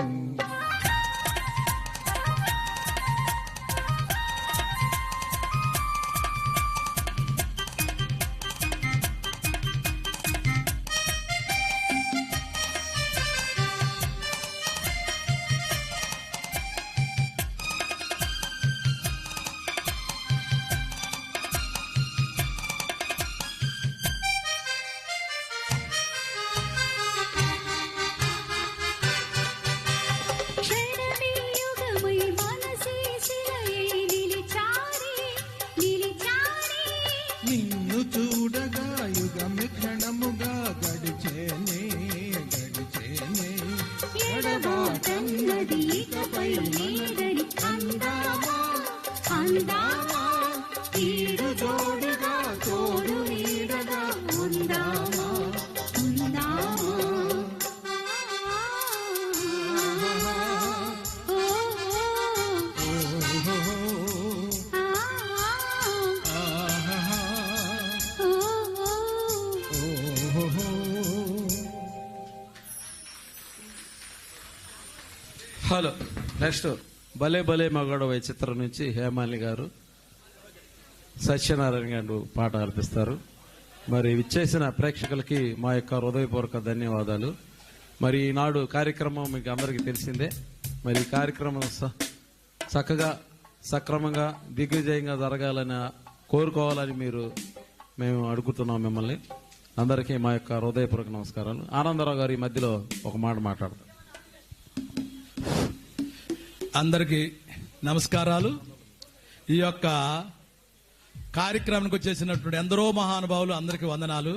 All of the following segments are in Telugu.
mm. హలో. నెక్స్ట్ భలే భలే మగడవ చిత్రం నుంచి హేమాలి గారు సత్యనారాయణ గారు పాట అర్పిస్తారు మరి విచ్చేసిన ప్రేక్షకులకి మా యొక్క హృదయపూర్వక ధన్యవాదాలు. మరి ఈనాడు కార్యక్రమం మీకు అందరికీ తెలిసిందే. మరి ఈ కార్యక్రమం స- చక్కగా సక్రమంగా దిగ్విజయంగా జరగాలని కోరుకోవాలని మీరు మేము అడుగుతున్నాం మిమ్మల్ని. అందరికీ మా యొక్క హృదయపూర్వక నమస్కారాలు. ఆనందరావు గారు ఈ మధ్యలో ఒక మాట మాట్లాడతారు. అందరికీ నమస్కారాలు. ఈ యొక్క కార్యక్రమానికి వచ్చేసినటువంటి ఎందరో మహానుభావులు అందరికీ వందనాలు.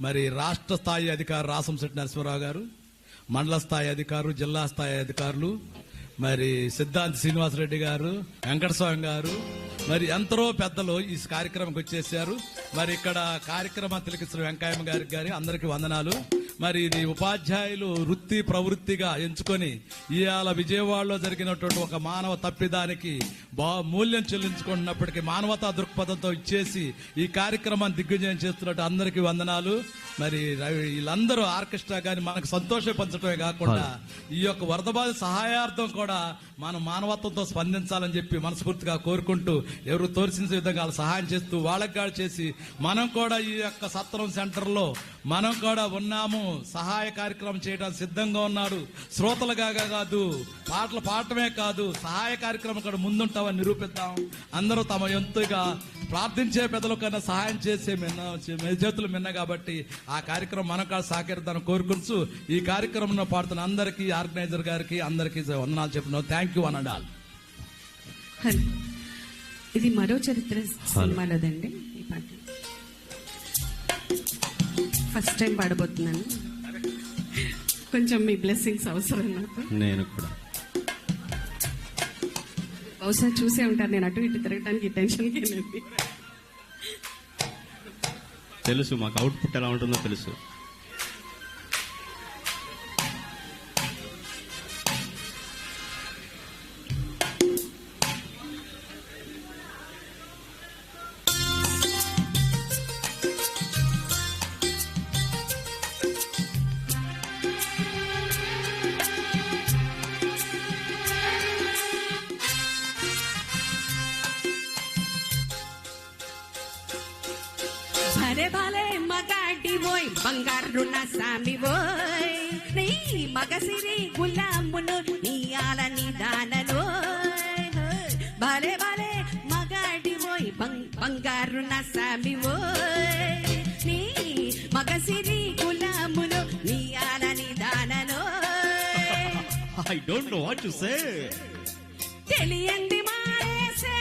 మరి రాష్ట్ర స్థాయి అధికారు రాసంశెట్టి నరసింహరావు గారు మండల స్థాయి అధికారులు జిల్లా స్థాయి అధికారులు మరి సిద్ధాంతి శ్రీనివాసరెడ్డి గారు వెంకటస్వామి గారు మరి ఎంతరో పెద్దలు ఈ కార్యక్రమంకి వచ్చేసారు. మరి ఇక్కడ కార్యక్రమం తిలకిస్తున్న వెంకయ్య గారికి గారి అందరికీ వందనాలు. మరి ఇది ఉపాధ్యాయులు వృత్తి ప్రవృత్తిగా ఎంచుకొని ఇవాళ విజయవాడలో జరిగినటువంటి ఒక మానవ తప్పిదానికి బా మూల్యం చెల్లించుకున్నప్పటికీ మానవతా దృక్పథంతో ఇచ్చేసి ఈ కార్యక్రమాన్ని దిగ్విజయం చేస్తున్నట్టు అందరికీ వందనాలు. మరి వీళ్ళందరూ ఆర్కెస్ట్రా కానీ మనకు సంతోషం పంచడమే కాకుండా ఈ యొక్క వరద బాధ సహాయార్థం కూడా మనం మానవత్వంతో స్పందించాలని చెప్పి మనస్ఫూర్తిగా కోరుకుంటూ ఎవరు తోర్చిన విధంగా సహాయం చేస్తూ వాళ్ళకి చేసి మనం కూడా ఈ యొక్క సత్రం సెంటర్లో మనం కూడా ఉన్నాము. సహాయ కార్యక్రమం చేయడానికి సిద్ధంగా ఉన్నాడు. శ్రోతలుగా కాదు పాటలు పాడటమే కాదు సహాయ కార్యక్రమం కూడా ముందుంటామని నిరూపిద్దాం. అందరూ తమ ఎంతుగా ప్రార్థించే పెద్దల కన్నా సహాయం చేసే మిన్న చేతులు మిన్న కాబట్టి ఆ కార్యక్రమం మనం కూడా సహకరిద్దాం కోరుకుంటూ ఈ కార్యక్రమంలో పాడుతున్న అందరికీ ఆర్గనైజర్ గారికి అందరికీ వందనాలు చెప్పిన థ్యాంక్ యూ అనండాలి ఇది మరో చరిత్ర సినిమాలోదండి. First time పాడబోతున్నాను. కొంచెం మీ బ్లెస్సింగ్స్ అవసరం నాకు. నేను కూడా. బహుశా చూసే ఉంటారు నేను అటు ఇటు తిరగడానికి టెన్షన్కి తెలుసు మాకు అవుట్పుట్ ఎలా ఉంటుందో తెలుసు. భలే భలే మగాడి ఓయ్ బంగారు నా సామి ఓయ్. నీ మగసిరి గులామును నీయాలని దానలో భలే భలే మగాడి ఓయ్ బంగారు నా సామి ఓయ్. నీ మగసిరి గులామును నీయాలని దానలో I don't know what to say తెలియంది మారేసే.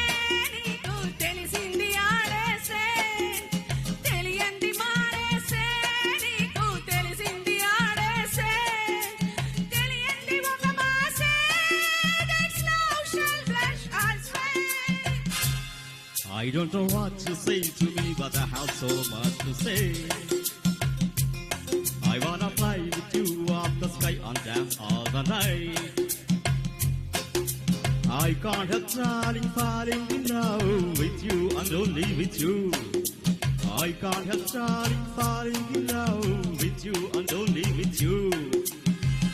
I don't know what to say to me, but I have so much to say. I wanna fly with you up the sky and dance all the night. I can't help falling, falling in love with you and only with you. I can't help starting falling in love with you and only with you.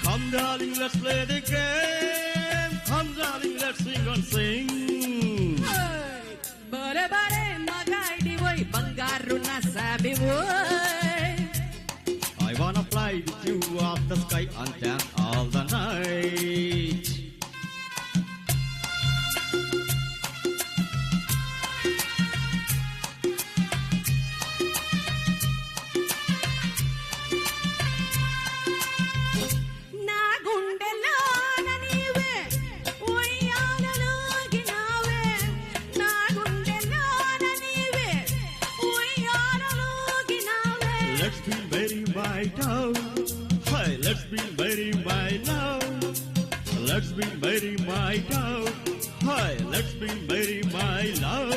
Come, darling, let's play the game. Come, darling, let's sing and sing. The sky and dance all the night. My love. Hey, let's be very my love.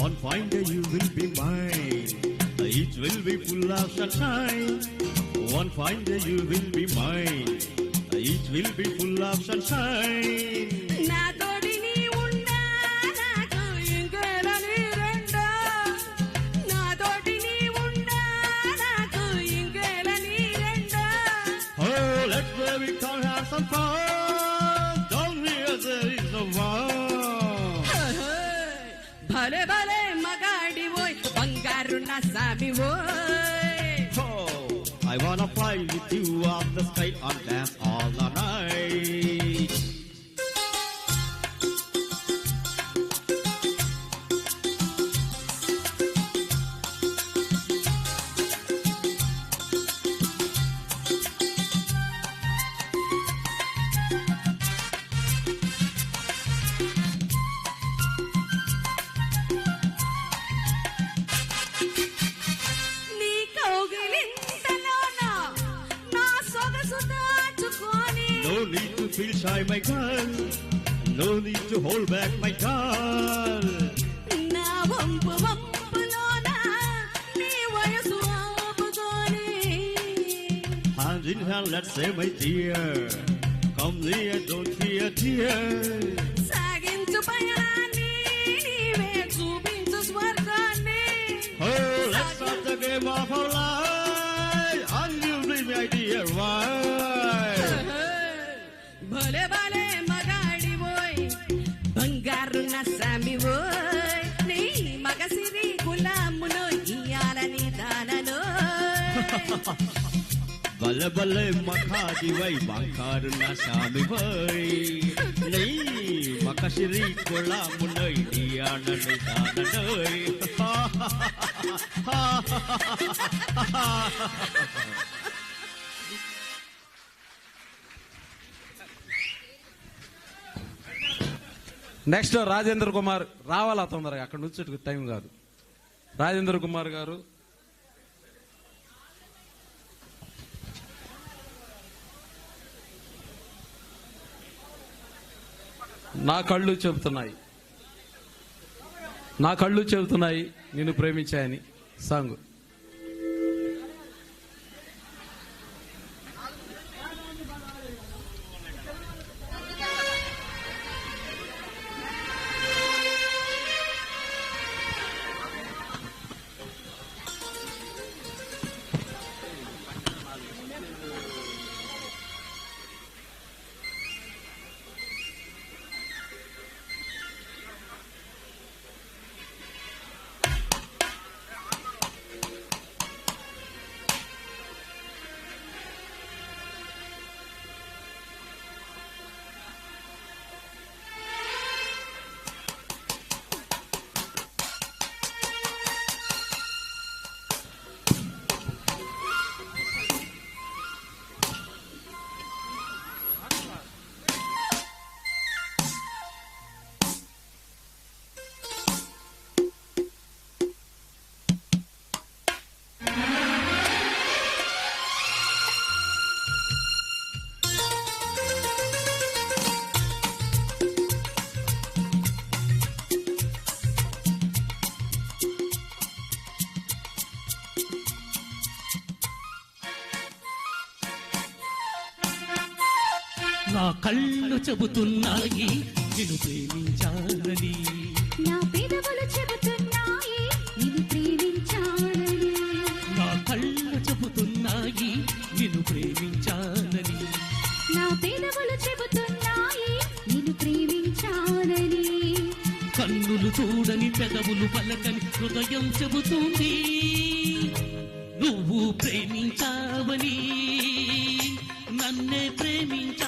One fine day you will be mine. It will be full of sunshine. One fine day you will be mine. It will be full of sunshine. भले भले मगाडी वोय बङ्गारु ना सामी I wanna fly with you up the sky and dance all the night will shy my girl. No need to hold back my doll. Na vampu vampulona, ni vayasu avutoni. Hand in hand, let's say my dear. Come near, don't be a tear. Sagintu bayani, nive chupintu swargani. Oh, let's start the game of our life. బల్ల బల్ల మఖాది వై బంకారు నా సామి వై నై మకసిరి కొళామునై నియానని దాననై నెక్స్ట్ రాజేంద్ర కుమార్ రావాలా తొందరగా? అక్కడ నుంచి టైం కాదు. రాజేంద్ర కుమార్ గారు నా కళ్ళు చెబుతున్నాయి. నా కళ్ళు చెబుతున్నాయి నిన్ను ప్రేమించాయని. సాంగ్. నా కళ్ళు చెబుతున్నాయి. నిన్ను ప్రేమించాలని. నా పెదవులు చెబుతున్నాయి. నిన్ను ప్రేమించాలని. నా కళ్ళు చెబుతున్నాయి. నిన్ను ప్రేమించాలని. నా పెదవులు చెబుతున్నాయి. నిన్ను ప్రేమించాలని. కన్నులు చూడని పెదవులు పలకని హృదయం చెబుతుంది. నువ్వు ప్రేమించావని. నన్నే నువ్వు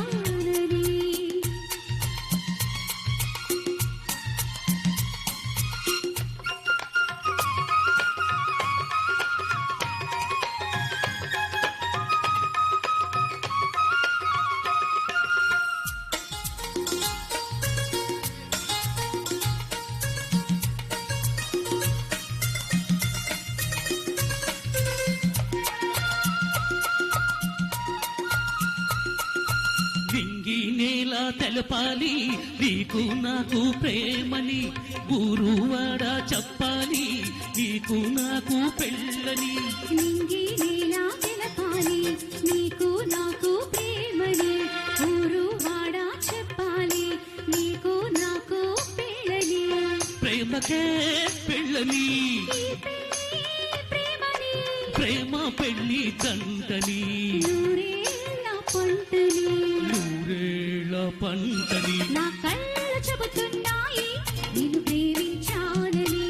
తెలపాలి నీకు నాకు ప్రేమని ఊరువాడ చెప్పాలి నీకు నాకు పెళ్ళని. తెలపాలి నీకు నాకు ప్రేమని ఊరు వాడ చెప్పాలి నీకు నాకు పెళ్ళని. ప్రేమకే పెళ్ళని. ఈ పెళ్ళి ప్రేమని. పంటని నూరేళ్ళ పంటని నా కళ్ళు చెబుతున్నాయి నిన్ను ప్రేమించాలని.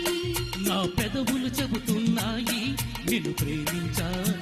నా పెదవులు చెబుతున్నాయి నిన్ను ప్రేమించాలని.